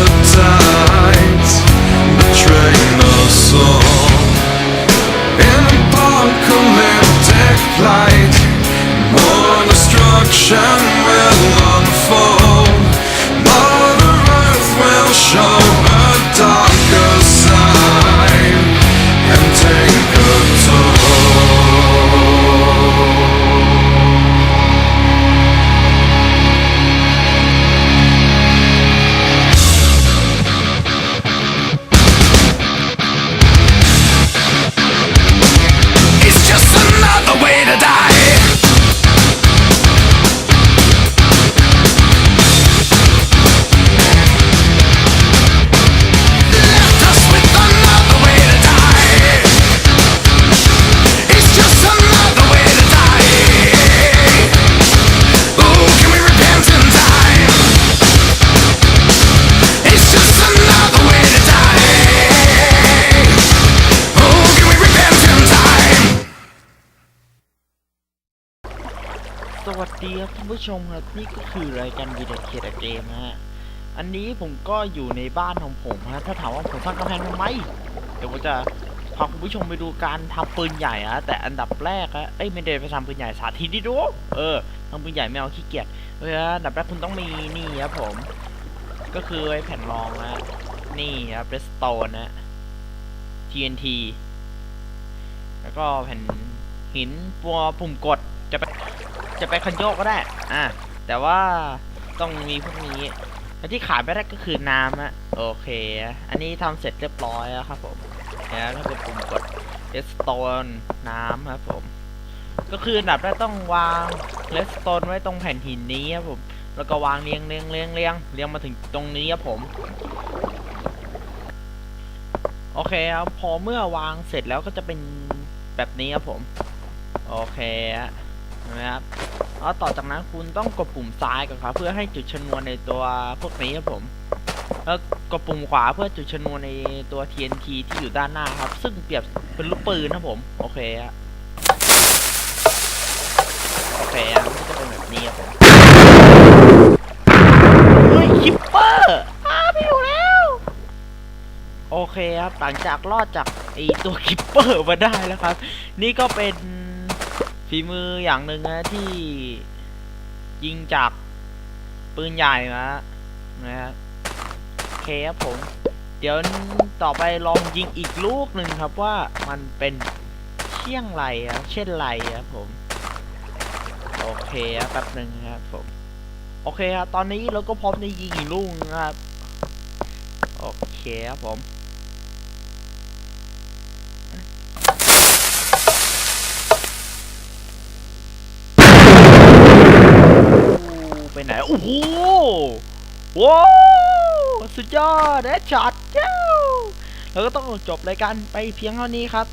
appetite Betraying the all. สวัสดีครับท่านผู้ชมครับนี่ก็คือรายการวีดีโอเดเกมฮะอันนี้ผมก็อยู่ในบ้านของผมฮะถ้าถามว่าผมสร้างกำแพงทำไมเดี๋ยวผมจะพาคุณผู้ชมไปดูการทำปืนใหญ่ฮะแต่อันดับแรกฮะเอ้ยไม่ได้ไปทำปืนใหญ่สาธิตดิดูเออทำปืนใหญ่ไม่เอาขี้เกียจเอออันดับแรกคุณต้องมีนี่ครับผม ก็คือไอ้แผ่นรองนะนี่ครับเรสโตนนะ TNT แล้วก็แผ่นหินปัวปุ่มกดจะไป จะไปคันโยกก็ได้ อะ แต่ว่าต้องมีพวกนี้และที่ขาดไม่ได้ก็คือน้ำอะโอเค อันนี้ทำเสร็จเรียบร้อยแล้วครับผมแล้วถ้าเป็นปุ่มกด redstone น้ำครับผม ก็คืออันดับแรกต้องวาง redstone ไว้ตรงแผ่นหินนี้ครับผม แล้วก็วางเรียงเรียงเรียงเรียงเรียงมาถึงตรงนี้ครับผม โอเคครับ พอเมื่อวางเสร็จแล้วก็จะเป็นแบบนี้ครับผม โอเคฮะเห็นะครับ แล้วต่อจากนั้นคุณต้องกดปุ่มซ้ายก่อนครับ เพื่อให้จุดชนวนในตัวพวกนี้ครับผม แล้วกดปุ่มขวาเพื่อจุดชนวนในตัว TNT ที่อยู่ด้านหน้าครับ ซึ่งเปรียบเป็นลูกปืนนะผม โอเคฮะโอเคฮะมันก็จะเป็นแบบนี้ครับผมเฮ้ยคิปเปอร์อ้าไม่อยู่แล้ว โอเคครับหลังจากรอดจากไอตัวคิปเปอร์มาได้แล้วครับ นี่ก็เป็น ฝีมืออย่างหนึ่งนะที่ยิงจากปืนใหญ่มานะครับโอเคครับผม เดี๋ยวต่อไปลองยิงอีกลูกหนึ่งครับว่ามันเป็นเชี่ยงไรครับเช่นไรครับผม โอเคครับแป๊บหนึ่งครับผม โอเคครับตอนนี้เราก็พร้อมในยิงอีกลูกนึงครับ โอเคครับผม ไหนโอ้โหว้าวสุดยอดแอดช็อตเจ้าแล้วก็ต้องจบรายการไปเพียงเท่านี้ครับ